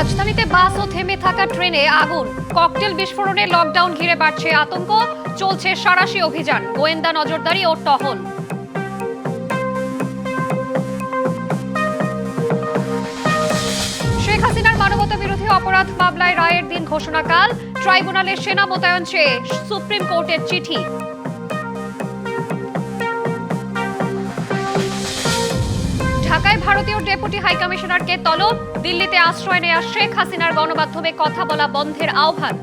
রাজধানীতে বাস ও থেমে থাকা ট্রেনে আগুন। ককটেল বিস্ফোরণে লকডাউন ঘিরে বাড়ছে আতঙ্ক, চলছে সারাশি অভিযান, গোয়েন্দা নজরদারি ও টহল। শেখ হাসিনার মানবতা বিরোধী অপরাধ মামলায় রায়ের দিন ঘোষণাকাল ট্রাইব্যুনালে সেনা মোতায়েন চেয়ে সুপ্রিম কোর্টের চিঠি। ভারতীয় ডেপুটি হাইকমিশনারকে তলব, দিল্লিতে আশ্রয় নেয়া শেখ হাসিনার গণমাধ্যমে কথা বলা বন্ধের আহ্বান।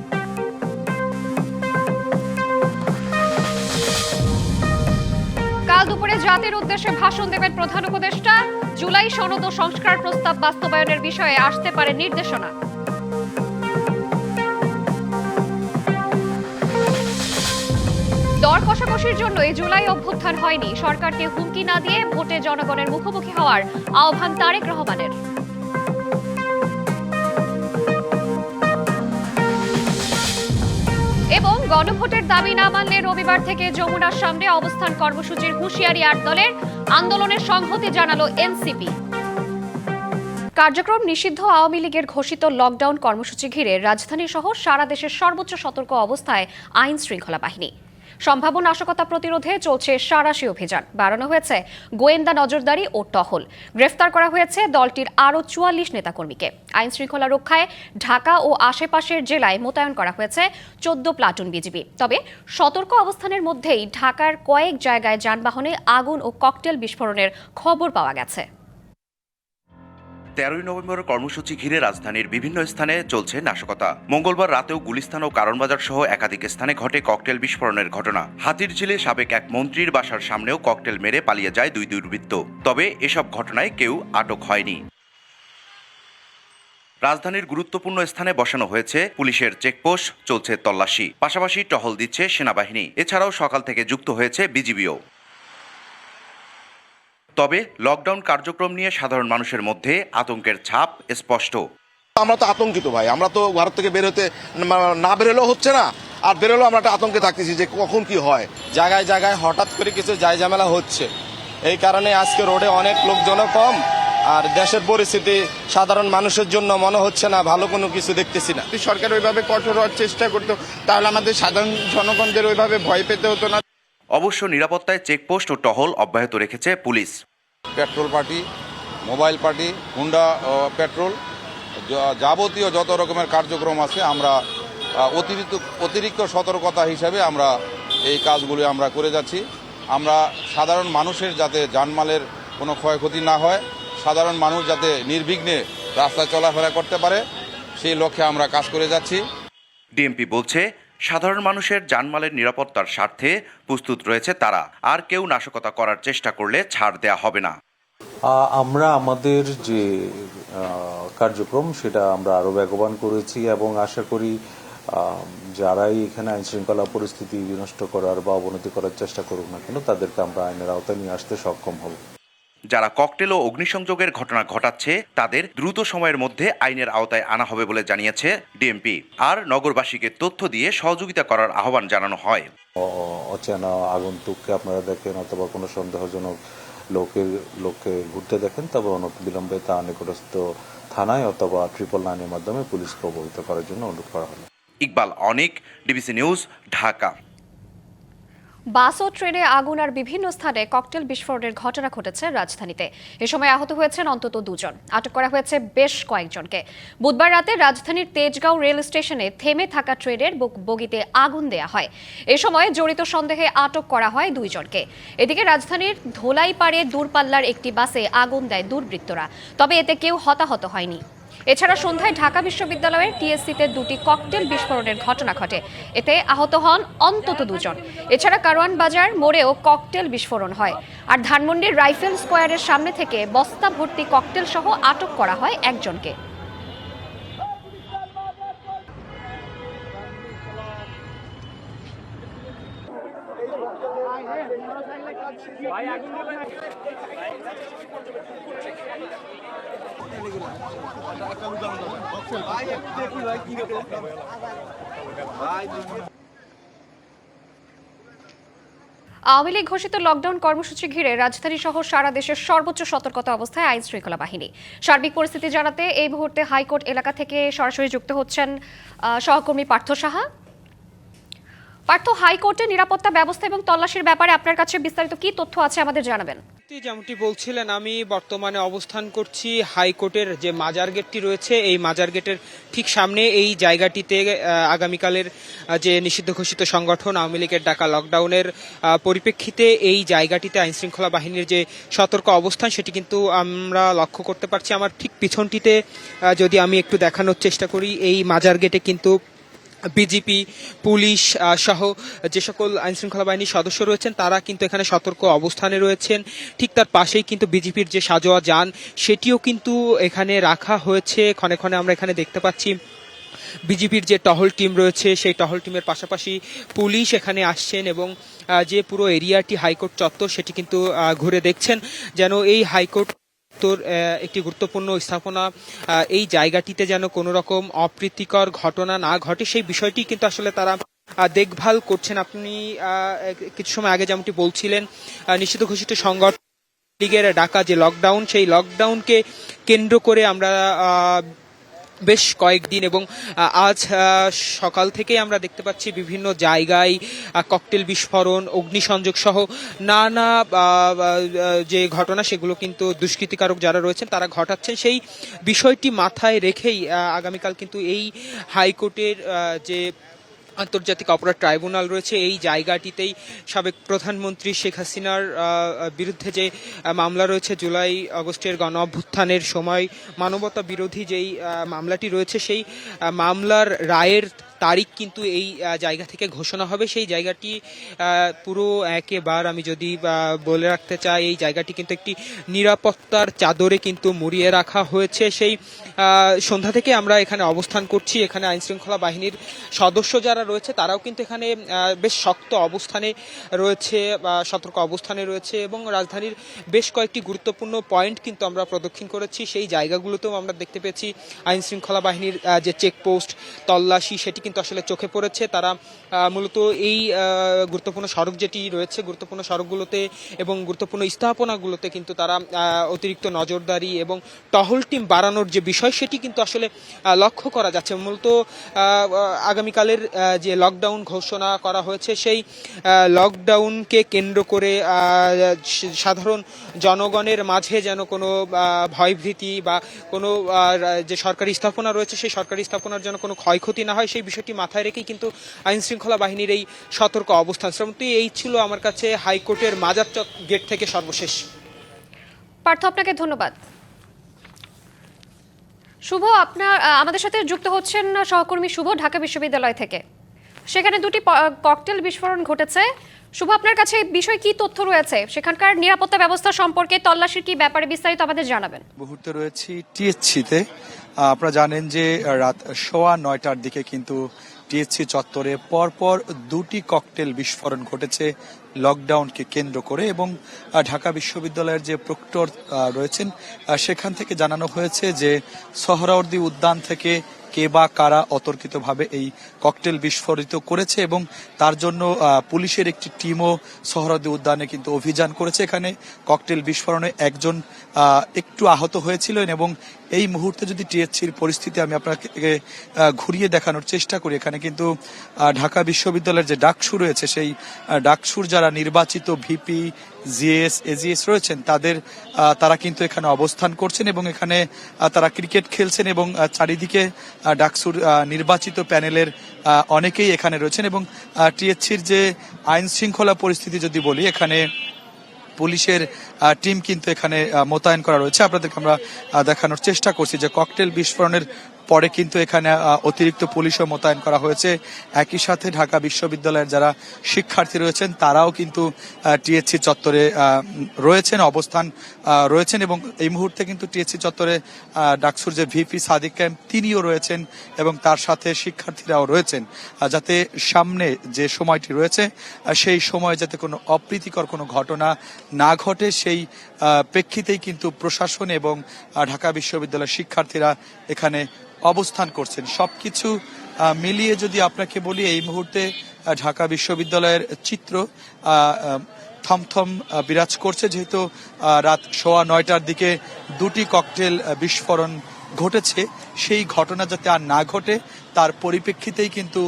কাল দুপুরে জাতির উদ্দেশ্যে ভাষণ দেবেন প্রধান উপদেষ্টা। জুলাই সনদ ও সংস্কার প্রস্তাব বাস্তবায়নের বিষয়ে আসতে পারে নির্দেশনা। দর কষাকষির জন্য এই জুলাই অভ্যুত্থান হয়নি। সরকারকে হুমকি না দিয়ে ভোটে জনগণের মুখোমুখি হওয়ার আহ্বান তারেক রহমানের। এবং গণভোটের দাবি না মানলে রবিবার থেকে যমুনার সামনে অবস্থান কর্মসূচির হুঁশিয়ারি আট দলের আন্দোলনের সংহতি জানালো এনসিপি। কার্যক্রম নিষিদ্ধ আওয়ামী লীগের ঘোষিত লকডাউন কর্মসূচি ঘিরে রাজধানী সহ সারা দেশের সর্বোচ্চ সতর্ক অবস্থায় আইন শৃঙ্খলা বাহিনী। সম্ভাব্য নাশকতা প্রতিরোধে চলছে সারাশি অভিযান। বাড়ানো হয়েছে গোয়েন্দা নজরদারি ও টহল। গ্রেফতার করা হয়েছে দলটির আরও চুয়াল্লিশ নেতাকর্মীকে। আইন শৃঙ্খলা রক্ষায় ঢাকা ও আশেপাশের জেলায় মোতায়েন করা হয়েছে চোদ্দ প্লাটুন বিজিবি। তবে সতর্ক অবস্থানের মধ্যেই ঢাকার কয়েক জায়গায় যানবাহনে আগুন ও ককটেল বিস্ফোরণের খবর পাওয়া গেছে। তেরোই নভেম্বর কর্মসূচি ঘিরে রাজধানীর বিভিন্ন স্থানে চলছে নাশকতা। মঙ্গলবার রাতেও গুলিস্তান ও কারণবাজার সহ একাধিক স্থানে ঘটে ককটেল বিস্ফোরণের ঘটনা। হাতিরঝিলে সাবেক এক মন্ত্রীর বাসার সামনেও ককটেল মেরে পালিয়ে যায় দুই দুর্বৃত্ত। তবে এসব ঘটনায় কেউ আটক হয়নি। রাজধানীর গুরুত্বপূর্ণ স্থানে বসানো হয়েছে পুলিশের চেকপোস্ট, চলছে তল্লাশি। পাশাপাশি টহল দিচ্ছে সেনাবাহিনী। এছাড়াও সকাল থেকে যুক্ত হয়েছে বিজিবিও। তবে লকডাউন কার্যক্রম নিয়ে সাধারণ মানুষের মধ্যে আতঙ্কের ছাপ স্পষ্ট। আমরা তো আতঙ্কিত ভাই আমরা তো ঘর থেকে বের হতে না- বেরোলেও হচ্ছে না আর বেরোলেও আমরা একটা আতঙ্কে থাকতেছি যে কখন কি হয়। জায়গায় জায়গায় হঠাৎ করে কিছু যায় ঝামেলা হচ্ছে। এই কারণে আজকে রোডে অনেক লোকজনও কম আর দেশের পরিস্থিতি সাধারণ মানুষের জন্য মনে হচ্ছে না ভালো কোনো কিছু দেখতেছি না। সরকার ওইভাবে কঠোর হওয়ার চেষ্টা করতো তাহলে আমাদের সাধারণ জনগণদের ওইভাবে ভয় পেতে হতো না। অবশ্য নিরাপত্তায় চেকপোস্ট ও টহল অব্যাহত রেখেছে police. Petrol party mobile party Honda petrol যাবতীয় যত রকমের কার্যক্রম আছে আমরা অতিরিক্ত অতিরিক্ত সতর্কতা হিসাবে আমরা এই কাজগুলি আমরা করে যাচ্ছি। আমরা সাধারণ মানুষের যাতে জানমালের কোনো ক্ষয়ক্ষতি না হয় সাধারণ মানুষ যাতে নির্বিঘ্নে রাস্তায় চলাফেরা করতে পারে সেই লক্ষ্যে আমরা কাজ করে যাচ্ছি। ডিএমপি বলছে সাধারণ মানুষের জানমালের নিরাপত্তার স্বার্থে প্রস্তুত রয়েছে তারা। আর কেউ নাশকতা করার চেষ্টা করলে ছাড় দেয়া হবে না। আমরা আমাদের যে কার্যক্রম, সেটা আমরা আরও বেগবান করেছি এবং আশা করি যারাই এখানে আইন শৃঙ্খলা পরিস্থিতি বিনষ্ট করার বা অবনতি করার চেষ্টা করুক না কেন, তাদেরকে আমরা আইনের আওতায় নিয়ে আসতে সক্ষম হব। যারা ককটেল ও অগ্নিসংযোগের ঘটনা ঘটাচ্ছে তাদের দ্রুত সময়ের মধ্যে আইনের আওতায় আনা হবে বলে জানিয়েছে ডিএমপি। আর নগরবাসীকে তথ্য দিয়ে সহযোগিতা করার আহ্বান জানানো হয়। অচেনা আগন্তুককে আপনারা দেখেন অথবা কোনো সন্দেহজনক লোকের লোককে ঘুরতে দেখেন তবে অনতিবিলম্বে তা নিকটস্থ থানায় অথবা ট্রিপল নাইনের মাধ্যমে পুলিশকে অবহিত করার জন্য অনুরোধ করা হলো। Iqbal Anik DBC news Dhaka. Bus ও ট্রেনে আগুন আর বিভিন্ন স্থানে ককটেল বিস্ফোরণের ঘটনা ঘটেছে রাজধানীতে। এ সময় আহত হয়েছেন অন্তত দুজন। আটক করা হয়েছে বেশ কয়েকজনকে। বুধবার রাতে রাজধানীর তেজগাঁও রেল স্টেশনে থেমে থাকা ট্রেনের বগ- বগিতে আগুন দেয়া হয়। এ সময় জড়িত সন্দেহে আটক করা হয় দুইজনকে। এদিকে রাজধানীর ধোলাইপাড়ে দূরপাল্লার একটি বাসে আগুন দেয় দুর্বৃত্তরা। তবে এতে কেউ হতাহত হয়নি। এছাড়া সন্ধ্যায় ঢাকা বিশ্ববিদ্যালয়ের টিএসসিতে দুটি ককটেল বিস্ফোরণের ঘটনা ঘটে। এতে আহত হন অন্তত দুজন। এছাড়া কারওয়ান বাজার মোড়েও ককটেল বিস্ফোরণ হয়। আর ধানমন্ডির রাইফেল স্কোয়ারের সামনে থেকে বস্তা ভর্তি ককটেল সহ আটক করা হয় একজনকে। ভাই আওয়ামী লীগ ঘোষিত লকডাউন কর্মসূচি ঘিরে রাজধানী সহ সারা দেশের সর্বোচ্চ সতর্কতা অবস্থায় আইন শৃঙ্খলা বাহিনী। সার্বিক পরিস্থিতি জানাতে এই মুহূর্তে হাইকোর্ট এলাকা থেকে সরাসরি যুক্ত হচ্ছেন সহকর্মী পার্থ সাহা। পার্থ, হাইকোর্টের নিরাপত্তা ব্যবস্থা এবং তল্লাশির ব্যাপারে আপনার কাছে বিস্তারিত কি তথ্য আছে আমাদের জানাবেন? সত্যি যেমনটি বলছিলেন, আমি বর্তমানে অবস্থান করছি হাইকোর্টের যে মাজার গেটটি রয়েছে, এই মাজার গেটের ঠিক সামনে এই জায়গাটিতে আগামীকালের যে নিষিদ্ধ ঘোষিত সংগঠন আওয়ামী লীগের ডাকা লকডাউনের পরিপ্রেক্ষিতে এই জায়গাটিতে আইনশৃঙ্খলা বাহিনীর যে সতর্ক অবস্থান, সেটি কিন্তু আমরা লক্ষ্য করতে পারছি। আমার ঠিক পিছনটিতে যদি আমি একটু দেখানোর চেষ্টা করি, এই মাজার গেটে কিন্তু বিজেপি, পুলিশ সহ যে সকল আইনশৃঙ্খলা বাহিনীর সদস্য রয়েছেন, তারা কিন্তু এখানে সতর্ক অবস্থানে রয়েছেন। ঠিক তার পাশেই কিন্তু বিজেপির যে সাজোয়া যান, সেটিও কিন্তু এখানে রাখা হয়েছে। ক্ষণে ক্ষণে আমরা এখানে দেখতে পাচ্ছি বিজেপির যে টহল টিম রয়েছে, সেই টহল টিমের পাশাপাশি পুলিশ এখানে আসছেন এবং যে পুরো এরিয়াটি হাইকোর্ট চত্বর সেটি কিন্তু ঘুরে দেখছেন। যেন এই হাইকোর্ট তোর একটি গুরুত্বপূর্ণ স্থাপনা এই জায়গাটিতে যেন কোনো রকম অপ্রীতিকর ঘটনা না ঘটে, সেই বিষয়টি কিন্তু আসলে তারা দেখভাল করছেন। আপনি কিছু সময় আগে যেমনটি বলছিলেন নিশ্চিত ঘোষিত সংগঠন লীগের ডাকা যে লকডাউন সেই লকডাউনকে কেন্দ্র করে আমরা বেশ কয়েকদিন এবং আজ সকাল থেকেই আমরা দেখতে পাচ্ছি বিভিন্ন জায়গায় ককটেল বিস্ফোরণ, অগ্নিসংযোগ সহ নানা যে ঘটনা সেগুলো কিন্তু দুষ্কৃতিকারক যারা রয়েছেন তারা ঘটাচ্ছেন। সেই বিষয়টি মাথায় রেখেই আগামীকাল কিন্তু এই হাইকোর্টের যে আন্তর্জাতিক অপরাধ ট্রাইব্যুনাল রয়েছে। এই জায়গাটিতেই সাবেক প্রধানমন্ত্রী শেখ হাসিনার বিরুদ্ধে যে মামলা রয়েছে জুলাই আগস্টের গণ অভ্যুত্থানের সময়, মানবতা বিরোধী যেই মামলাটি রয়েছে, সেই মামলার রায়ের তারিখ কিন্তু এই জায়গা থেকে ঘোষণা হবে। সেই জায়গাটি পুরো একেবার আমি যদি বলে রাখতে চাই, এই জায়গাটি কিন্তু একটি নিরাপত্তার চাদরে কিন্তু মুড়িয়ে রাখা হয়েছে। সেই সন্ধ্যা থেকে আমরা এখানে অবস্থান করছি। এখানে আইন শৃঙ্খলা বাহিনীর সদস্য যারা রয়েছে, তারাও কিন্তু এখানে বেশ শক্ত অবস্থানে রয়েছে, বা সতর্ক অবস্থানে রয়েছে এবং রাজধানীর বেশ কয়েকটি গুরুত্বপূর্ণ পয়েন্ট কিন্তু আমরা প্রদক্ষিণ করেছি। সেই জায়গাগুলোতেও আমরা দেখতে পেয়েছি আইন শৃঙ্খলা বাহিনীর যে চেকপোস্ট তল্লাশি, সেটি কিন্তু আসলে চোখে পড়েছে। তারা মূলত এই গুরুত্বপূর্ণ সড়ক যেটি রয়েছে, গুরুত্বপূর্ণ সড়কগুলোতে এবং গুরুত্বপূর্ণ স্থাপনাগুলোতে কিন্তু তারা অতিরিক্ত নজরদারি এবং টহল টিম বাড়ানোর যে বিষয়, সেটি কিন্তু আসলে লক্ষ্য করা যাচ্ছে। মূলত আগামীকালের যে লকডাউন ঘোষণা করা হয়েছে, সেই লকডাউনকে কেন্দ্র করে সাধারণ জনগণের মাঝে যেন কোনো ভয়ভীতি বা কোনো যে সরকারি স্থাপনা রয়েছে, সেই সরকারি স্থাপনার যেন কোনো ক্ষয়ক্ষতি না হয়, সেই বিষয়টি মাথায় রেখেই কিন্তু আইন শৃঙ্খলা বাহিনীর এই সতর্ক অবস্থান। শ্রমটি এই ছিল আমার কাছে হাইকোর্টের মাজার চক গেট থেকে সর্বশেষ। পার্থ, আপনাকে ধন্যবাদ। শুভ, আপনার আমাদের সাথে যুক্ত হচ্ছেন সহকর্মী শুভ ঢাকা বিশ্ববিদ্যালয় থেকে। সেখানে দুটি ককটেল বিস্ফোরণ ঘটেছে। শুভ, আপনার কাছে এই বিষয়ে কি তথ্য রয়েছে? সেখানকার নিরাপত্তা ব্যবস্থা সম্পর্কে তল্লাশির কি ব্যাপারে বিস্তারিত আমাদের জানাবেন। মুহূর্তে রয়েছি টিএসসিতে। আপনারা জানেন যে রাত সোয়া নয়টার দিকে কিন্তু টিএসসি চত্বরে পরপর দুটি ককটেল বিস্ফোরণ ঘটেছে লকডাউনকে কেন্দ্র করে এবং ঢাকা বিশ্ববিদ্যালয়ের যে প্রক্টর রয়েছেন সেখান থেকে জানানো হয়েছে যে, সোহরাওয়ার্দী উদ্যান থেকে কে বা কারা অতর্কিতভাবে এই ককটেল বিস্ফোরিত করেছে এবং তার জন্য পুলিশের একটি টিমও সোহরাওয়ার্দী উদ্যানে কিন্তু অভিযান করেছে। এখানে ককটেল বিস্ফোরণে একজন একটু আহত হয়েছিলেন এবং এই মুহূর্তে যদি টিএসসির পরিস্থিতি আমি আপনাকে ঘুরিয়ে দেখানোর চেষ্টা করি এখানে কিন্তু ঢাকা বিশ্ববিদ্যালয়ের যে ডাকসু রয়েছে সেই ডাকসুর যারা নির্বাচিত ভিপি, জিএস, এজিএস রয়েছেন তাদের তারা কিন্তু এখানে অবস্থান করছেন এবং এখানে তারা ক্রিকেট খেলছেন এবং চারিদিকে ডাকসুর নির্বাচিত প্যানেলের অনেকেই এখানে রয়েছেন এবং টিএসসির যে আইন শৃঙ্খলা পরিস্থিতি যদি বলি এখানে পুলিশের টিম কিন্তু এখানে মোতায়েন করা রয়েছে। আপনাদেরকে আমরা দেখানোর চেষ্টা করছি যে ককটেল বিস্ফোরণের পরে কিন্তু এখানে অতিরিক্ত পুলিশও মোতায়েন করা হয়েছে। একই সাথে ঢাকা বিশ্ববিদ্যালয়ের যারা শিক্ষার্থী রয়েছেন, তারাও কিন্তু টিএসসি চত্বরে রয়েছেন, অবস্থান রয়েছেন এবং এই মুহূর্তে কিন্তু টিএসসি চত্বরে ডাকসুর যে ভিপি সাদিক ক্যাম্প, তিনিও রয়েছেন এবং তার সাথে শিক্ষার্থীরাও রয়েছেন। যাতে সামনে যে সময়টি রয়েছে সেই সময়ে যাতে কোনো অপ্রীতিকর কোনো ঘটনা না ঘটে, সেই প্রেক্ষিতেই কিন্তু প্রশাসন এবং ঢাকা বিশ্ববিদ্যালয়ের শিক্ষার্থীরা এখানে অবস্থান করছেন। সবকিছু মিলিয়ে যদি আপনাকে বলি, এই মুহূর্তে ঢাকা বিশ্ববিদ্যালয়ের চিত্র থমথম বিরাজ করছে। যেহেতু রাত সোয়া নয়টার দিকে দুটি ককটেল বিস্ফোরণ ঘটেছে। সেই ঘটনা যাতে আর না ঘটে, তার পরিপ্রেক্ষিতেই কিন্তু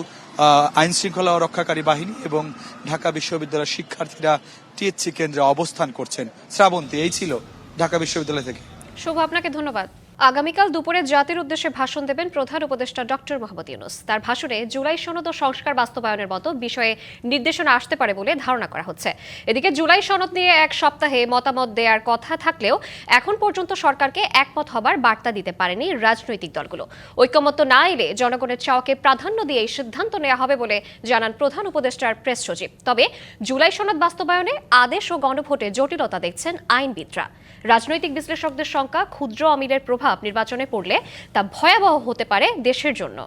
আইন শৃঙ্খলা রক্ষাকারী বাহিনী এবং ঢাকা বিশ্ববিদ্যালয়ের শিক্ষার্থীরা টিএসসি কেন্দ্রে অবস্থান করছেন শ্রাবন্তী এই ছিল ঢাকা বিশ্ববিদ্যালয় থেকে। শুভ আপনাকে ধন্যবাদ। আগামীকাল দুপুরে জাতির উদ্দেশ্যে ভাষণ দেবেন প্রধান উপদেষ্টা ডক্টর মোহাম্মদ ইউনুস। তার ভাষণে জুলাই সনদ ও সংস্কার বাস্তবায়নের মতো বিষয়ে নির্দেশনা আসতে পারে বলে ধারণা করা হচ্ছে। এদিকে জুলাই সনদ নিয়ে এক সপ্তাহে মতামত দেওয়ার কথা থাকলেও এখন পর্যন্ত সরকারকে একমত হবার বার্তা দিতে পারেনি রাজনৈতিক দলগুলো। ঐক্যমত্য না এলে জনগণের চাওয়াকে প্রাধান্য দিয়ে এই সিদ্ধান্ত নেওয়া হবে বলে জানান প্রধান উপদেষ্টার প্রেস সচিব। তবে জুলাই সনদ বাস্তবায়নে আদেশ ও গণভোটে জটিলতা দেখছেন আইনবিদরা। রাজনৈতিক বিশ্লেষকদের সংখ্যা ক্ষুদ্র অমিলের প্রভাব নির্বাচনে পড়লে তা ভয়াবহ হতে পারে দেশের জন্য।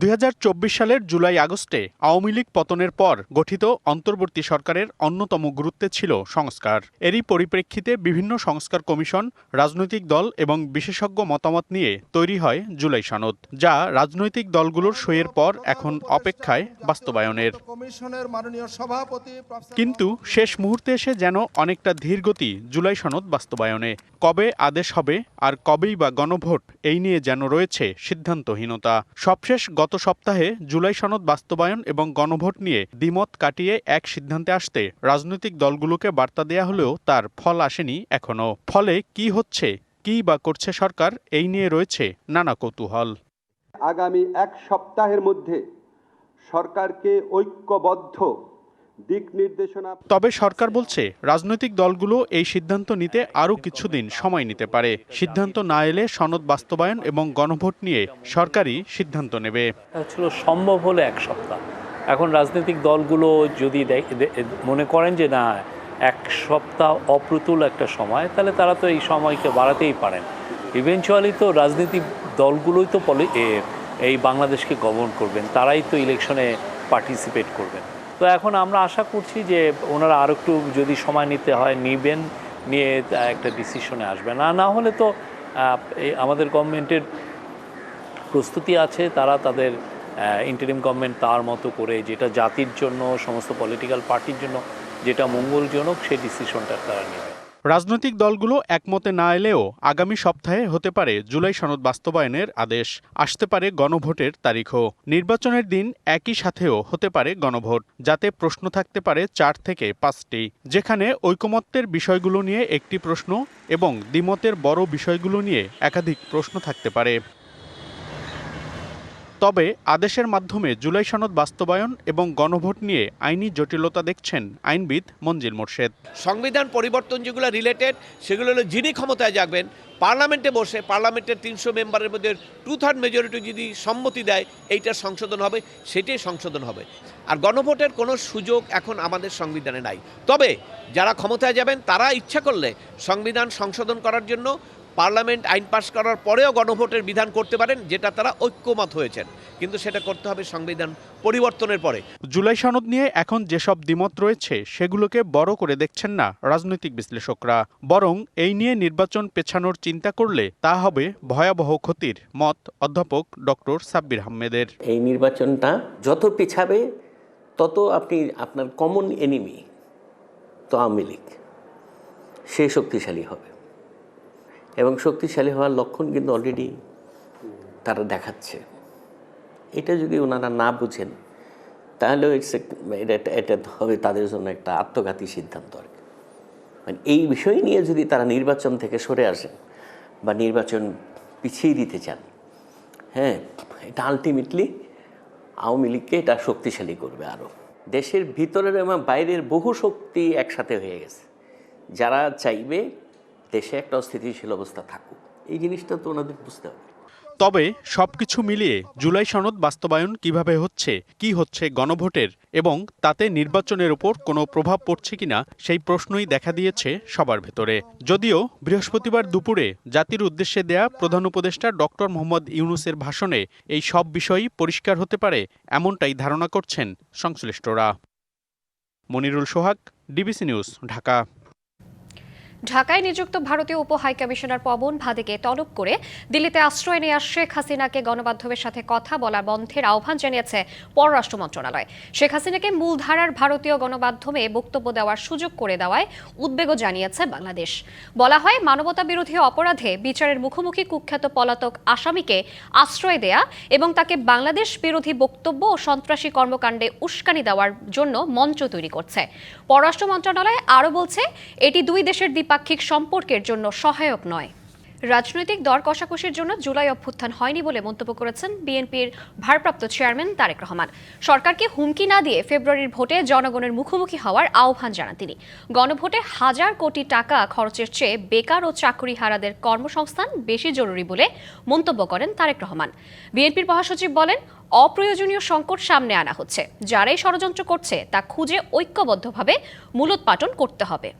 দুই হাজার চব্বিশ সালের জুলাই আগস্টে আওয়ামী লীগ পতনের পর গঠিত অন্তর্বর্তী সরকারের অন্যতম গুরুত্বে ছিল সংস্কার। এরই পরিপ্রেক্ষিতে বিভিন্ন সংস্কার কমিশন রাজনৈতিক দল এবং বিশেষজ্ঞ মতামত নিয়ে তৈরি হয় জুলাই সনদ যা রাজনৈতিক দলগুলোর সইয়ের পর এখন অপেক্ষায় বাস্তবায়নের। কিন্তু শেষ মুহূর্তে এসে যেন অনেকটা ধীরগতি জুলাই সনদ বাস্তবায়নে। কবে আদেশ হবে আর কবেই বা গণভোট এই নিয়ে যেন রয়েছে সিদ্ধান্তহীনতা। সবশেষ গত সপ্তাহে জুলাই সনদ বাস্তবায়ন এবং গণভোট নিয়ে দ্বিমত কাটিয়ে এক সিদ্ধান্তে আসতে রাজনৈতিক দলগুলোকে বার্তা দেয়া হলেও তার ফল আসেনি এখনও ফলে কি হচ্ছে, কি বা করছে সরকার, এই নিয়ে রয়েছে নানা কৌতূহল। আগামী এক সপ্তাহের মধ্যে সরকারকে ঐক্যবদ্ধ দিক নির্দেশনা তবে সরকার বলছে রাজনৈতিক দলগুলো এই সিদ্ধান্ত নিতে আরও কিছুদিন সময় নিতে পারে। সিদ্ধান্ত না এলে সনদ বাস্তবায়ন এবং গণভোট নিয়ে সরকারই সিদ্ধান্ত নেবে। ছিল সম্ভব হলে এক সপ্তাহ। এখন রাজনৈতিক দলগুলো যদি মনে করেন যে না এক সপ্তাহ অপ্রতুল একটা সময় তাহলে তারা তো এই সময়কে বাড়াতেই পারেন। ইভেনচুয়ালি তো রাজনৈতিক দলগুলোই তো এই বাংলাদেশকে গভর্ন করবেন। তারাই তো ইলেকশনে পার্টিসিপেট করবেন। তো এখন আমরা আশা করছি যে ওনারা আর একটু যদি সময় নিতে হয়, নিবেন, নিয়ে একটা ডিসিশনে আসবেন। আর না হলে তো আমাদের গভর্নমেন্টের প্রস্তুতি আছে, তারা তাদের ইন্টারিম গভর্নমেন্ট তার মতো করে যেটা জাতির জন্য, সমস্ত পলিটিক্যাল পার্টির জন্য, যেটা মঙ্গলজনক সেই ডিসিশনটা তারা নেবে। রাজনৈতিক দলগুলো একমতে না এলেও আগামী সপ্তাহে হতে পারে জুলাই সনদ বাস্তবায়নের আদেশ। আসতে পারে গণভোটের তারিখও। নির্বাচনের দিন একই সাথেও হতে পারে গণভোট, যাতে প্রশ্ন থাকতে পারে চার থেকে পাঁচটি। যেখানে ঐকমত্যের বিষয়গুলো নিয়ে একটি প্রশ্ন এবং দ্বিমতের বড় বিষয়গুলো নিয়ে একাধিক প্রশ্ন থাকতে পারে। তবে আদেশের মাধ্যমে জুলাই সনদ বাস্তবায়ন এবং গণভোট নিয়ে আইনি জটিলতা দেখছেন আইনবিদ মঞ্জিল মোর্শেদ। সংবিধান পরিবর্তন যেগুলো রিলেটেড সেগুলো হলো যিনি ক্ষমতায় যাবেন, পার্লামেন্টে বসে, পার্লামেন্টের তিনশো মেম্বারের মধ্যে টু থার্ড মেজরিটি যদি সম্মতি দেয় এইটার সংশোধন হবে, সেটাই সংশোধন হবে। আর গণভোটের কোনো সুযোগ এখন আমাদের সংবিধানে নাই। তবে যারা ক্ষমতায় যাবেন, তারা ইচ্ছা করলে সংবিধান সংশোধন করার জন্য পার্লামেন্ট আইন পাশ করার পরেও গণভোটের বিধান করতে পারেন যেটা তারা ঐক্যমত হয়েছেন। কিন্তু সেটা করতে হবে সংবিধান পরিবর্তনের পরে। জুলাই সনদ নিয়ে এখন যেসব দ্বিমত রয়েছে সেগুলোকে বড় করে দেখছেন না রাজনৈতিক বিশ্লেষকরা। বরং এই নিয়ে নির্বাচন পেছানোর চিন্তা করলে তা হবে ভয়াবহ ক্ষতির মত অধ্যাপক ডক্টর সাব্বির আহমেদের। এই নির্বাচনটা যত পিছাবে তত আপনি আপনার কমন এনিমি তো আওয়ামী লীগ সে শক্তিশালী হবে। এবং শক্তিশালী হওয়ার লক্ষণ কিন্তু অলরেডি তারা দেখাচ্ছে। এটা যদি ওনারা না বুঝেন তাহলে it's a- এটা এটা হবে তাদের জন্য একটা আত্মঘাতী সিদ্ধান্ত আর কি। মানে এই বিষয় নিয়ে যদি তারা নির্বাচন থেকে সরে আসেন বা নির্বাচন পিছিয়ে দিতে চান হ্যাঁ এটা আলটিমেটলি আওয়ামী লীগকে এটা শক্তিশালী করবে আরও দেশের ভিতরের এবং বাইরের বহু শক্তি একসাথে হয়ে গেছে। যারা চাইবে দেশে একটা অস্থিতিশীল অবস্থা থাকুক। এই জিনিসটা তো ওনাদের বুঝতে হবে। তবে সবকিছু মিলিয়ে জুলাই সনদ বাস্তবায়ন কীভাবে হচ্ছে, কি হচ্ছে গণভোটের, এবং তাতে নির্বাচনের উপর কোনো প্রভাব পড়ছে কিনা, সেই প্রশ্নই দেখা দিয়েছে সবার ভেতরে। যদিও বৃহস্পতিবার দুপুরে জাতির উদ্দেশ্যে দেয়া প্রধান উপদেষ্টা ডক্টর মোহাম্মদ ইউনুসের ভাষণে এই সব বিষয়ই পরিষ্কার হতে পারে, এমনটাই ধারণা করছেন সংশ্লিষ্টরা। Monirul Sohag, DBC news, Dhaka. ঢাকায় নিযুক্ত ভারতীয় উপ হাইকমিশনার পবন ভাদেকে তলব করে দিল্লিতে আশ্রয় নেওয়া শেখ হাসিনাকে গণমাধ্যমের সাথে কথা বলা বন্ধের আহ্বান জানিয়েছে পররাষ্ট্র মন্ত্রণালয়। শেখ হাসিনাকে মূলধারার ভারতীয় গণমাধ্যমে বক্তব্য দেওয়ার সুযোগ করে দেওয়ায় উদ্বেগও জানিয়েছে বাংলাদেশ। বলা হয় মানবতা বিরোধী অপরাধে বিচারের মুখোমুখি কুখ্যাত পলাতক আসামিকে আশ্রয় দেয়া এবং তাকে বাংলাদেশ বিরোধী বক্তব্য ও সন্ত্রাসী কর্মকাণ্ডে উস্কানি দেওয়ার জন্য মঞ্চ তৈরি করছে। পররাষ্ট্র মন্ত্রণালয় আরও বলছে, এটি দুই দেশের দ্বিপাক্ষিক সম্পর্কের জন্য সহায়ক নয়। রাজনৈতিক দর কষাকষির জন্য জুলাই অভ্যুত্থান হয়নি বলে মন্তব্য করেছেন বিএনপির ভারপ্রাপ্ত চেয়ারম্যান তারেক রহমান। সরকারকে হুমকি না দিয়ে ফেব্রুয়ারির ভোটে জনগণের মুখোমুখি হওয়ার আহ্বান জানান তিনি। গণভোটে হাজার কোটি টাকা খরচের চেয়ে বেকার ও চাকরিহারাদের কর্মসংস্থান বেশি জরুরি বলে মন্তব্য করেন তারেক রহমান। বিএনপির মহাসচিব বলেন, অপ্রয়োজনীয় সংকট সামনে আনা হচ্ছে। যারাই ষড়যন্ত্র করছে, তা খুঁজে ঐক্যবদ্ধভাবে মূলোৎপাটন করতে হবে।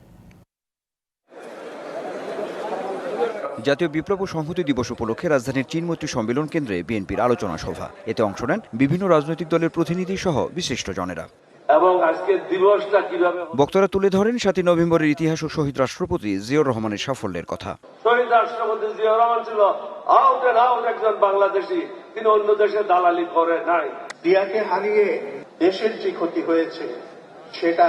জাতীয় বিপ্লব ও সংহতি দিবস উপলক্ষে রাজধানীর চীনমৈত্রী সম্মেলন কেন্দ্রে বিএনপির আলোচনা সভা। এতে অংশ নেন বিভিন্ন রাজনৈতিক দলের প্রতিনিধি সহ বিশিষ্ট জনেরা এবং আজকের দিবসটা কীভাবে বক্তারা তুলে ধরেন সাতই নভেম্বরের ইতিহাস ও শহীদ রাষ্ট্রপতি জিয়র রহমানের সাফল্যের কথা। শহীদ রাষ্ট্রপতি জিয়া রহমান ছিল আউট এন্ড আউট একজন বাংলাদেশি। তিনি অন্য দেশে দালালি করে নাই। দিয়াকে হারিয়ে দেশের যে ক্ষতি হয়েছে সেটা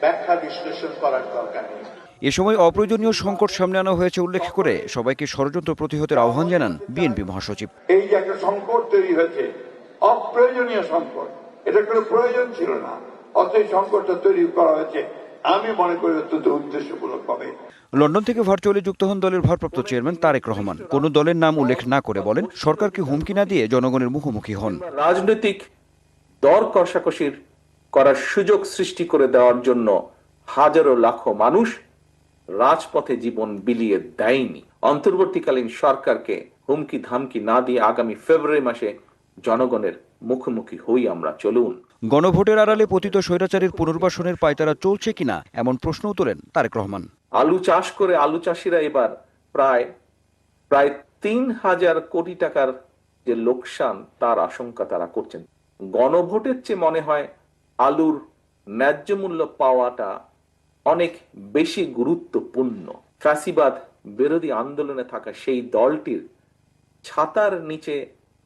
ব্যাখ্যা বিশ্লেষণ করার দরকার নেই। এ সময় অপ্রয়োজনীয় সংকট সামনে আনা হয়েছে উল্লেখ করে সবাইকে ষড়যন্ত্র প্রতিহতের আহ্বান জানান বিএনপি মহাসচিব। এই যে একটা সংকট তৈরি হয়েছে অপ্রয়োজনীয় সংকট এটা কোনো প্রয়োজন ছিল না। অত এই সংকটটা তৈরি করা হয়েছে আমি মনে করি অত্যন্ত উদ্দেশ্যমূলক হবে লন্ডন থেকে ভার্চুয়ালি যুক্ত হন দলের ভারপ্রাপ্ত চেয়ারম্যান তারেক রহমান। কোন দলের নাম উল্লেখ না করে বলেন সরকারকে হুমকি না দিয়ে জনগণের মুখোমুখি হন। রাজনৈতিক দর কষাকষির করার সুযোগ সৃষ্টি করে দেওয়ার জন্য হাজারো লাখো মানুষ রাজপথে জীবন বিলিয়ে দেয়নি। অন্তর্বর্তীকালীন সরকারকে হুমকি ধামকি না দিয়ে আগামী ফেব্রুয়ারি মাসে জনগণের মুখোমুখি হই আমরা চলুন। গণভোটের আড়ালে পতিত স্বৈরাচারের পুনর্বাসনের পায়তারা চলছে কিনা এমন প্রশ্নও তোলেন তারেক রহমান। আলু চাষ করে আলু চাষিরা এবার প্রায় প্রায় তিন হাজার কোটি টাকার যে লোকসান তার আশঙ্কা তারা করছেন। গণভোটের চেয়ে মনে হয় আলুর ন্যায্য মূল্য পাওয়াটা অনেক বেশি গুরুত্বপূর্ণ। ফ্যাসিবাদ বিরোধী আন্দোলনে থাকা সেই দলটির ছাতার নিচে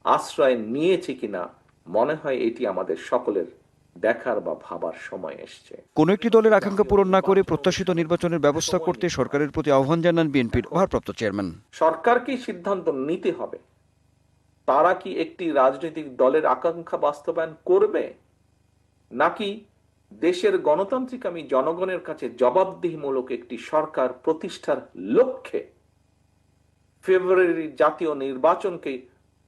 আশ্রয় নিয়েছে কিনা মনে হয় এটি আমাদের সকলের দেখার বা ভাবার সময় এসছে। কোন একটি দলের আকাঙ্ক্ষা পূরণ না করে প্রত্যাশিত নির্বাচনের ব্যবস্থা করতে সরকারের প্রতি আহ্বান জানান বিএনপির ভারপ্রাপ্ত চেয়ারম্যান। সরকারকেই সিদ্ধান্ত নিতে হবে? তারা কি একটি রাজনৈতিক দলের আকাঙ্ক্ষা বাস্তবায়ন করবে? নাকি দেশের গণতান্ত্রিক আমি জনগণের কাছে জবাবদিহিমূলক একটি সরকার প্রতিষ্ঠার লক্ষ্যে ফেব্রুয়ারি জাতীয় নির্বাচনকে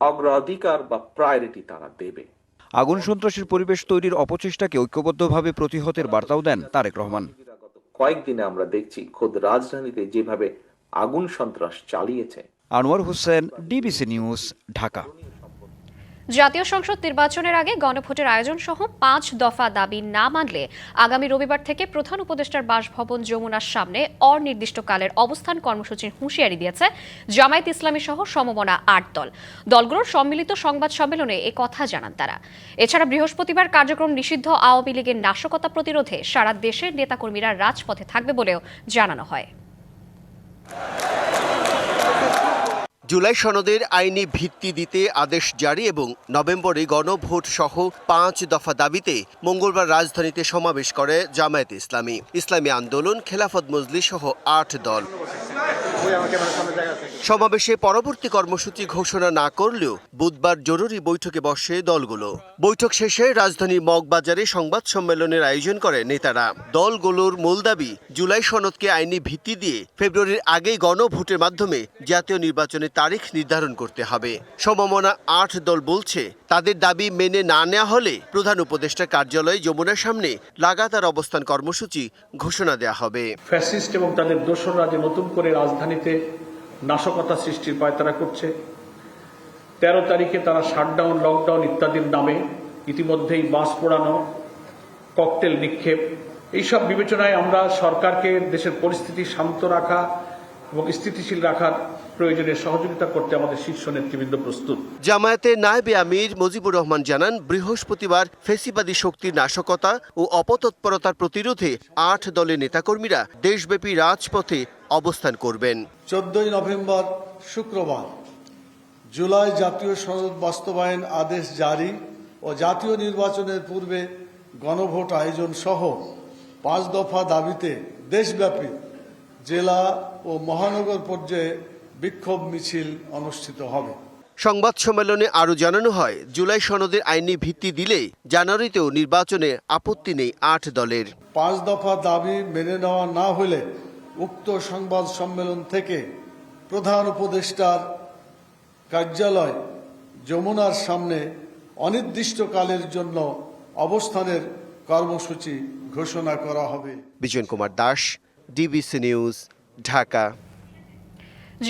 অগ্রাধিকার বা প্রায়োরিটি তারা দেবে। আগুন সন্ত্রাসের পরিবেশ তৈরির অপচেষ্টাকে ঐক্যবদ্ধভাবে প্রতিহতের বার্তাও দেন তারেক রহমান। কয়েকদিনে আমরা দেখছি খোদ রাজধানীতে যেভাবে আগুন সন্ত্রাস চালিয়েছে। Anwar Hossain DBC news Dhaka. জাতীয় সংসদ নির্বাচনের আগে গণভোটের আয়োজন সহ পাঁচ দফা দাবি না মানলে আগামী রবিবার থেকে প্রধান উপদেষ্টার বাসভবন যমুনার সামনে অনির্দিষ্টকালের অবস্থান কর্মসূচির হুঁশিয়ারি দিয়েছে জামায়াত ইসলামী সহ সমমনা আট দল। দলগুলোর সম্মিলিত সংবাদ সম্মেলনে এ কথা জানান তারা। এছাড়া বৃহস্পতিবার কার্যক্রম নিষিদ্ধ আওয়ামী লীগের নাশকতা প্রতিরোধে সারা দেশের নেতাকর্মীরা রাজপথে থাকবে বলেও জানানো হয়। জুলাই সনদের আইনি ভিত্তি দিতে আদেশ জারি এবং নভেম্বরে গণভোট সহ পাঁচ দফা দাবিতে মঙ্গলবার রাজধানীতে সমাবেশ করে জামায়াত ইসলামী। ইসলামী আন্দোলন, খেলাফত মজলি সহ আট দল। সমাবেশে পরবর্তী কর্মসূচি ঘোষণা না করলেও বুধবার জরুরি বৈঠকে বসে দলগুলো। বৈঠক শেষে রাজধানীর মগবাজারে সংবাদ সম্মেলনের আয়োজন করে নেতারা। দলগুলোর মূল দাবি জুলাই সনদকে আইনি ভিত্তি দিয়ে ফেব্রুয়ারির আগেই গণভোটের মাধ্যমে জাতীয় নির্বাচনের তারিখ নির্ধারণ করতে হবে। সমমনা আট দল বলছে তাদের দাবি মেনে না নেওয়া হলে প্রধান উপদেষ্টা কার্যালয়ে যমুনার সামনে লাগাতার অবস্থান কর্মসূচি ঘোষণা দেওয়া হবে। ফ্যাসিস্ট এবং তাদের দোসররা যে নতুন করে রাজধানীতে নাশকতা সৃষ্টির পায়তারা করছে। তেরো তারিখে তারা শাটডাউন, লকডাউন ইত্যাদির নামে ইতিমধ্যেই বাস পোড়ানো, ককটেল নিক্ষেপ। এইসব বিবেচনায় আমরা সরকারকে দেশের পরিস্থিতি শান্ত রাখা এবং স্থিতিশীল রাখার প্রয়োজনে সহযোগিতা করতে আমাদের শীর্ষ নেতৃবৃন্দ প্রস্তুত। জামায়াতের নায়েবে আমির মুজিবুর রহমান জানান বৃহস্পতিবার ফেসিবাদী শক্তির নাশকতা ও অপতৎপরতার প্রতিরোধে আট দলের নেতাকর্মীরা দেশব্যাপী রাজপথে অবস্থান করবেন। চোদ্দই নভেম্বর শুক্রবার জুলাই জাতীয় সনদ বাস্তবায়ন আদেশ জারি ও জাতীয় নির্বাচনের পূর্বে গণভোট আয়োজন সহ পাঁচ দফা দাবিতে দেশব্যাপী জেলা ও মহানগর পর্যায়ে বিক্ষোভ মিছিল অনুষ্ঠিত হবে। সংবাদ সম্মেলনে আরও জানানো হয় জুলাই সনদের আইনি ভিত্তি দিলে জানুয়ারিতেও নির্বাচনে আপত্তি নেই আট দলের। পাঁচ দফা দাবি মেনে নেওয়া না হলে উক্ত সংবাদ সম্মেলন থেকে প্রধান উপদেষ্টার কার্যালয় যমুনার সামনে অনির্দিষ্টকালের জন্য অবস্থানের কর্মসূচি ঘোষণা করা হবে। Bijoy Kumar Das DBC news Dhaka.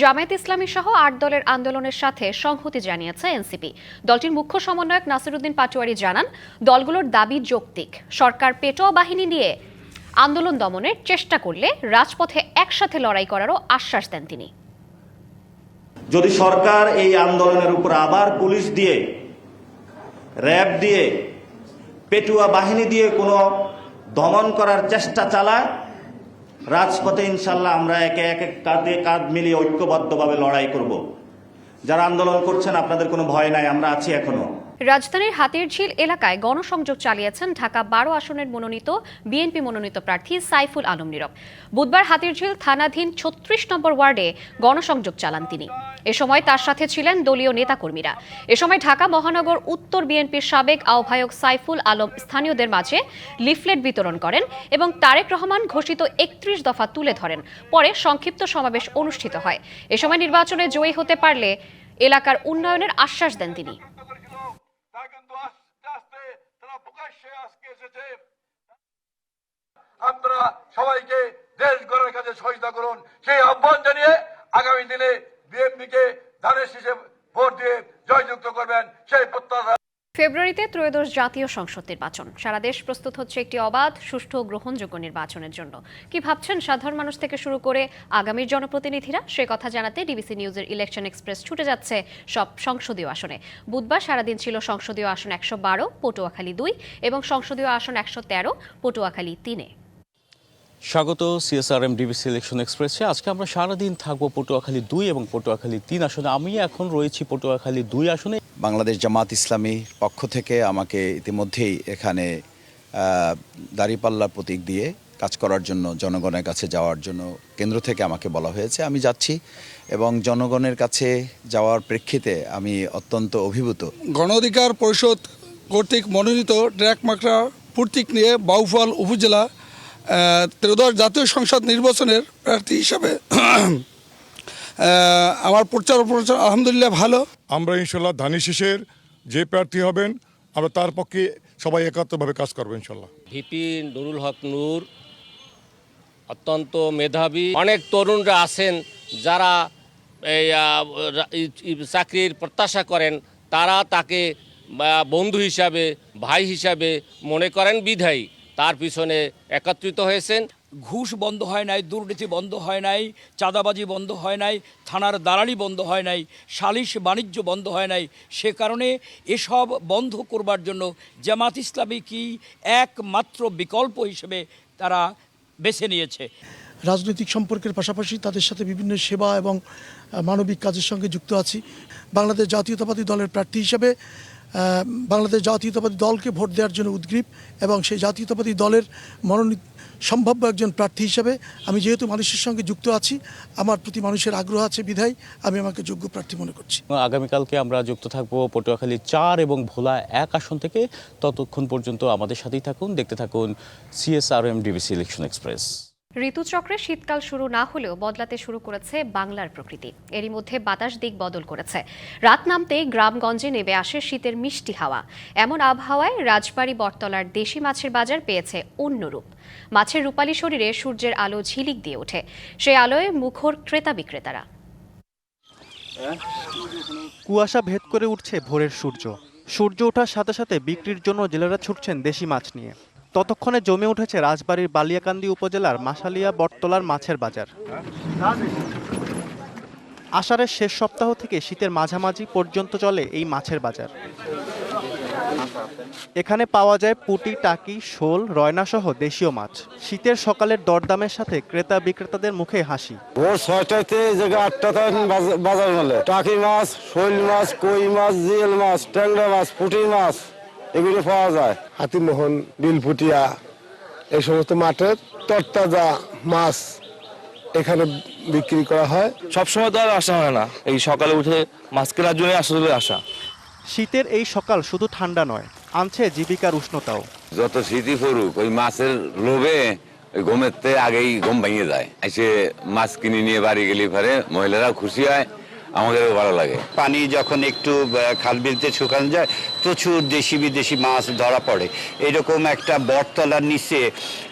Jamaat Islami সহ আট দলের আন্দোলনের সাথে সংহতি জানিয়েছে এনসিপি। দলটির মুখ্য সমন্বয়ক নাসিরুদ্দিন পাটোয়ারি জানান, দলগুলোর দাবি যৌক্তিক। সরকার পেটোয়া বাহিনী দিয়ে আন্দোলন দমনের চেষ্টা করলে রাজপথে একসাথে লড়াই করারও আশ্বাস দেন তিনি। যদি সরকার এই আন্দোলনের উপর আবার পুলিশ দিয়ে, র্যাব দিয়ে, পেটুয়া বাহিনী দিয়ে কোনো দমন করার চেষ্টা চালায় রাজপথে ইনশাল্লাহ আমরা একে একে কাঁধে কাঁধ মিলিয়ে ঐক্যবদ্ধভাবে লড়াই করব। যারা আন্দোলন করছেন, আপনাদের কোনো ভয় নাই, আমরা আছি এখনও। রাজধানীর হাতিরঝিল এলাকায় গণসংযোগ চালিয়েছেন ঢাকা বারো আসনের মনোনীত বিএনপি মনোনীত প্রার্থী সাইফুল আলম নীরব। বুধবার হাতিরঝিল থানাধীন ছত্রিশ নম্বর ওয়ার্ডে গণসংযোগ চালান তিনি। এ সময় তার সাথে ছিলেন দলীয় নেতাকর্মীরা। এ সময় ঢাকা মহানগর উত্তর বিএনপির সাবেক আহ্বায়ক সাইফুল আলম স্থানীয়দের মাঝে লিফলেট বিতরণ করেন এবং তারেক রহমান ঘোষিত একত্রিশ দফা তুলে ধরেন। পরে সংক্ষিপ্ত সমাবেশ অনুষ্ঠিত হয়। এ সময় নির্বাচনে জয়ী হতে পারলে এলাকার উন্নয়নের আশ্বাস দেন তিনি। আপনারা সবাইকে দেশ গড়ার কাছে সহযোগিতা করুন। সেই আহ্বান জানিয়ে আগামী দিনে বিএনপিকে ধানের শীষে ভোট দিয়ে জয়যুক্ত করবেন সেই প্রত্যাশা ফেব্রুয়ারিতে ত্রয়োদশ জাতীয় সংসদ নির্বাচন। সারা দেশ প্রস্তুত হচ্ছে একটি অবাধ, সুষ্ঠু গ্রহণযোগ্য নির্বাচনের জন্য। কি ভাবছেন সাধারণ মানুষ থেকে শুরু করে আগামীর জনপ্রতিনিধিরা? সে কথা জানাতে ডিবিসি নিউজের ইলেকশন এক্সপ্রেস ছুটে যাচ্ছে সব সংসদীয় আসনে। বুধবার সারাদিন ছিল সংসদীয় আসন একশো বারো, পটুয়াখালী দুই এবং সংসদীয় আসন একশো তেরো, পটুয়াখালী তিনে। স্বাগত সিএসআরএম ডিবিসি ইলেকশন এক্সপ্রেসে। আজকে আমরা সারাদিন থাকব পটুয়াখালী দুই এবং পটুয়াখালী তিন আসনে। আমি এখন রয়েছি পটুয়াখালী দুই আসনে। বাংলাদেশ জামাত ইসলামীর পক্ষ থেকে আমাকে ইতিমধ্যেই এখানে দাঁড়িপাল্লার প্রতীক দিয়ে কাজ করার জন্য, জনগণের কাছে যাওয়ার জন্য কেন্দ্র থেকে আমাকে বলা হয়েছে। আমি যাচ্ছি এবং জনগণের কাছে যাওয়ার প্রেক্ষিতে আমি অত্যন্ত অভিভূত। গণ অধিকার পরিষদ কর্তৃক মনোনীত ট্র্যাক মাকড়া প্রতীক নিয়ে বাউফল উপজেলা ত্রয়োদশ জাতীয় সংসদ নির্বাচনের প্রার্থী হিসাবে আমার প্রচার প্রচার আলহামদুলিল্লাহ ভালো। আমরা ইনশাল্লাহ ধানি শেষের যে প্রার্থী হবেন আমরা তার পক্ষে সবাই একাত্মভাবে কাজ করব ইনশাল্লাহ। ভিপি নুরুল হক নূর অত্যন্ত মেধাবী। অনেক তরুণরা আছেন যারা এই চাকরির প্রত্যাশা করেন তারা তাকে বন্ধু হিসাবে ভাই হিসাবে মনে করেন বিধায়ী। তার পিছনে একত্রিত হয়েছেন। ঘুষ বন্ধ হয় নাই, দুর্নীতি বন্ধ হয় নাই, চাঁদাবাজি বন্ধ হয় নাই, থানার দালালি বন্ধ হয় নাই, সালিশ বাণিজ্য বন্ধ হয় নাই, সে কারণে এসব বন্ধ করবার জন্য জামাত ইসলামী কি একমাত্র বিকল্প হিসেবে তারা বেছে নিয়েছে। রাজনৈতিক সম্পর্কের পাশাপাশি তাদের সাথে বিভিন্ন সেবা এবং মানবিক কাজের সঙ্গে যুক্ত আছি। বাংলাদেশ জাতীয়তাবাদী দলের প্রার্থী হিসেবে বাংলাদেশ জাতীয়তাবাদী দলকে ভোট দেওয়ার জন্য উদ্গ্রীব এবং সেই জাতীয়তাবাদী দলের মনোনীত, সম্ভাব্য একজন প্রার্থী হিসেবে আমি যেহেতু মানুষের সঙ্গে যুক্ত আছি, আমার প্রতি মানুষের আগ্রহ আছে, বিধায় আমি আমাকে যোগ্য প্রার্থী মনে করছি। আগামীকালকে আমরা যুক্ত থাকব পটুয়াখালী চার এবং ভোলা এক আসন থেকে। ততক্ষণ পর্যন্ত আমাদের সাথেই থাকুন। দেখতে থাকুন সিএসআরএম ডিবিসি ইলেকশন এক্সপ্রেস ঋতুচক্রে শীতকাল শুরু না হলেও বদলাতে শুরু করেছে বাংলার প্রকৃতি। এরই মধ্যে বাতাস দিক বদল করেছে। রাত নামতেই গ্রামগঞ্জে নেমে আসে শীতের মিষ্টি হাওয়া। এমন আবহাওয়ায় রাজবাড়ী, বটতলার দেশি মাছের বাজার পেয়েছে অন্য রূপ। মাছের রূপালী শরীরে সূর্যের আলো ঝিলিক দিয়ে ওঠে। সেই আলোয় মুখর ক্রেতা বিক্রেতারা। কুয়াশা ভেদ করে উঠছে ভোরের সূর্য। সূর্য ওঠার সাথে সাথে বিক্রির জন্য জেলেরা ছুটছেন দেশি মাছ নিয়ে। ততক্ষণে জমে উঠেছে রাজবাড়ির বালিয়াকান্দি উপজেলার মাসালিয়া বটতলার মাছের বাজার। আষাঢ়ের শেষ সপ্তাহ থেকে শীতের মাঝামাঝি পর্যন্ত চলে এই মাছের বাজার। এখানে পাওয়া যায় পুঁটি, টাকি, শোল রয়না সহ দেশীয় মাছ। শীতের সকালের দরদামের সাথে ক্রেতা বিক্রেতাদের মুখে হাসি। ভোর ছয়টাতে বাজার মেলে টাকি মাছ, শোল মাছ, কই মাছ, জিয়েল মাছ, ট্যাংরা মাছ, পুঁটি মাছ। এগুলো পাওয়া যায়। হাতিমোহন বিলপুটিয়া এই সমস্ত মাঠের তরতাজা মাছ এখানে বিক্রি করা হয়। সবসময় তো আর আসা হয় না। এই সকালে উঠে মাছ কেনার জন্য আসলে আসা। শীতের এই সকাল শুধু ঠান্ডা নয় আনছে জীবিকার উষ্ণতাও। যত স্মৃতি পড়ুক ওই মাছের লোভে ওই ঘুমের তে আগেই ঘুম ভেঙে যায়। এসে মাছ কিনে নিয়ে বাড়ি গেলে পরে মহিলারাও খুশি হয় আমাদেরও ভালো লাগে। পানি যখন একটু খাল বিলতে শুকানো যায় প্রচুর দেশি বিদেশি মাছ ধরা পড়ে। এরকম একটা বটতলার নিচে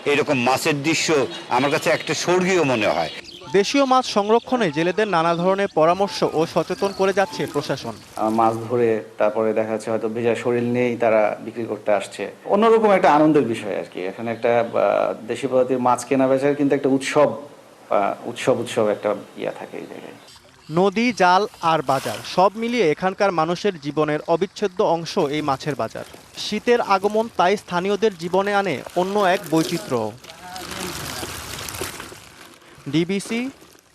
এরকম মাছের দৃশ্য আমার কাছে একটা স্বর্গীয় মনে হয়। দেশীয় মাছ সংরক্ষণে জেলেদের নানা ধরনের পরামর্শ ও সচেতন করে যাচ্ছে প্রশাসন। মাছ ধরে তারপরে দেখা যাচ্ছে হয়তো ভেজা শরীর নিয়েই তারা বিক্রি করতে আসছে। অন্যরকম একটা আনন্দের বিষয় আর কি। এখানে একটা দেশি প্রজাতির মাছ কেনা বেচার কিন্তু একটা উৎসব আহ, উৎসব উৎসব একটা ইয়া থাকে এই জায়গায়। নদী, জাল আর বাজার সব মিলিয়ে এখানকার মানুষের জীবনের অবিচ্ছেদ্য অংশ এই মাছের বাজার। শীতের আগমন তাই স্থানীয়দের জীবনে আনে অন্য এক বৈচিত্র্য। DBC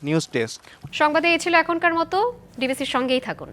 news desk. সংবাদে এই ছিল এখনকার মতো। ডিবিসির সঙ্গেই থাকুন।